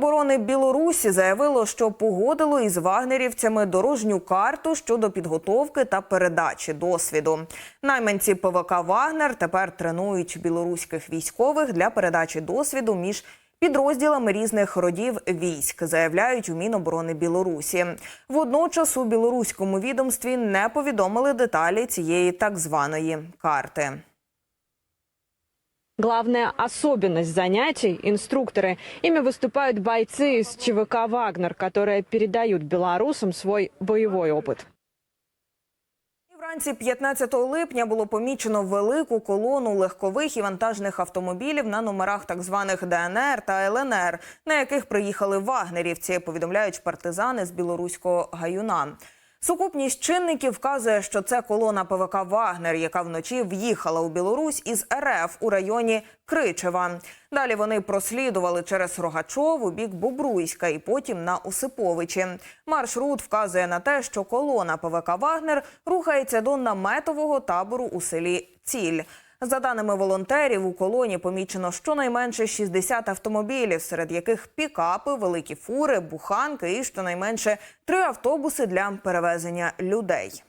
Міноборони Білорусі заявило, що погодило із вагнерівцями дорожню карту щодо підготовки та передачі досвіду. Найманці ПВК Вагнер тепер тренують білоруських військових для передачі досвіду між підрозділами різних родів військ, заявляють у Міноборони Білорусі. Водночас у білоруському відомстві не повідомили деталі цієї так званої карти. Главная особенность занятий – инструкторы. Ими выступают бойцы из ЧВК «Вагнер», которые передают белорусам свой боевой опыт. І Вранці 15 липня було помічено велику колону легкових і вантажних автомобілів на номерах так званих ДНР та ЛНР, на яких приїхали вагнерівці, повідомляють партизани з білоруського гаюна. Сукупність чинників вказує, що це колона ПВК Вагнер, яка вночі в'їхала у Білорусь із РФ у районі Кричева. Далі вони прослідували через Рогачов у бік Бобруйська і потім на Осиповичі. Маршрут вказує на те, що колона ПВК Вагнер рухається до наметового табору у селі Ціль. За даними волонтерів, у колоні помічено щонайменше 60 автомобілів, серед яких пікапи, великі фури, буханки і щонайменше три автобуси для перевезення людей.